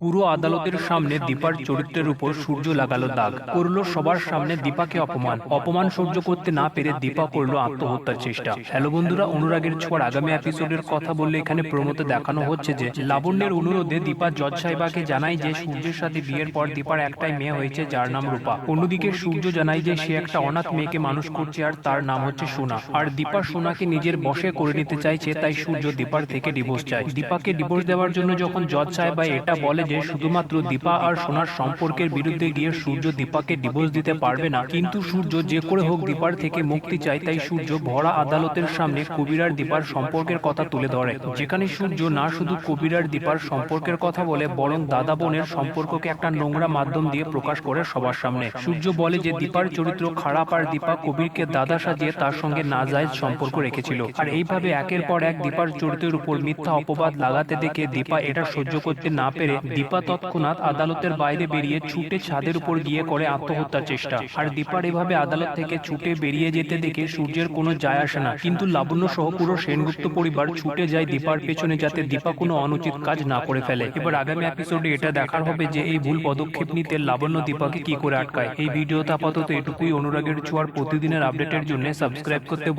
পুরো আদালতের সামনে দীপার চরিত্রের উপর সূর্য লাগালো দাগ। করল সবার সামনে দীপাকে অপমান। অপমান সহ্য করতে না পেরে দীপা করল আত্মহত্যার চেষ্টা। হ্যালো বন্ধুরা, অনুরাগের ছোঁয়ার আগামী এপিসোডের কথা বললে এখানে প্রমোতে দেখানো হচ্ছে যে, লাবণ্যের অনুরোধে দীপা জজ সাহেবাকে জানায় যে, সূর্যের সাথে বিয়ের পর দীপার একটাই মেয়ে হয়েছে, যার নাম রূপা। অন্যদিকে সূর্য জানায় যে, সে একটা অনাথ মেয়েকে মানুষ করছে আর তার নাম হচ্ছে সোনা। আর দীপা সোনাকে নিজের বশে করে নিতে চাইছে, তাই সূর্য দীপার থেকে ডিভোর্স চায়। দীপাকে ডিভোর্স দেওয়ার জন্য যখন জজ সাহেবা এটা বলে যে শুধুমাত্র দীপা আর সোনার সম্পর্কের বিরুদ্ধে গিয়ে সূর্য দীপাকে ডিভোর্স দিতে পারবে না, কিন্তু সূর্য যে করে হোক দীপার থেকে মুক্তি চায়, তাই সূর্য ভরা আদালতের সামনে কবিরার দীপার সম্পর্কের কথা তুলে ধরে। যেখানে সূর্য না শুধু কবিরার দীপার সম্পর্কের কথা বলে, বরং দাদা বোনের সম্পর্ককে একটা নোংরা মাধ্যম দিয়ে প্রকাশ করে সবার সামনে। সূর্য বলে যে দীপার চরিত্র খারাপ আর দীপা কবিরকে দাদা সাজিয়ে তার সঙ্গে নাজায়জ সম্পর্ক রেখেছিল। আর এইভাবে একের পর এক দীপার চরিত্রের উপর মিথ্যা অপবাদ লাগাতে দেখে দীপা এটা সহ্য করতে না পেরে দীপা তৎক্ষণাৎ আদালতের বাইরে বেরিয়ে ছুটে ছাদের উপর গিয়ে করে আত্মহত্যার চেষ্টা। আর দীপার এভাবে আদালত থেকে ছুটে বেরিয়ে যেতে দেখে সূর্যের কোনো যায় আসে না। কিন্তু লাবণ্য সহ পুরো সেনগুপ্ত পরিবার ছুটে যায় দীপার পেছনে যাতে দীপা কোনো অনুচিত কাজ না করে ফেলে। এবার আগামী এপিসোডে এটা দেখার হবে যে এই ভুল পদক্ষেপ নিতে লাবণ্য দীপাকে কি করে আটকায়। এই ভিডিওতে আপাতত এটুকুই। অনুরাগের ছোঁয়ার প্রতিদিনের আপডেটের জন্য সাবস্ক্রাইব করতে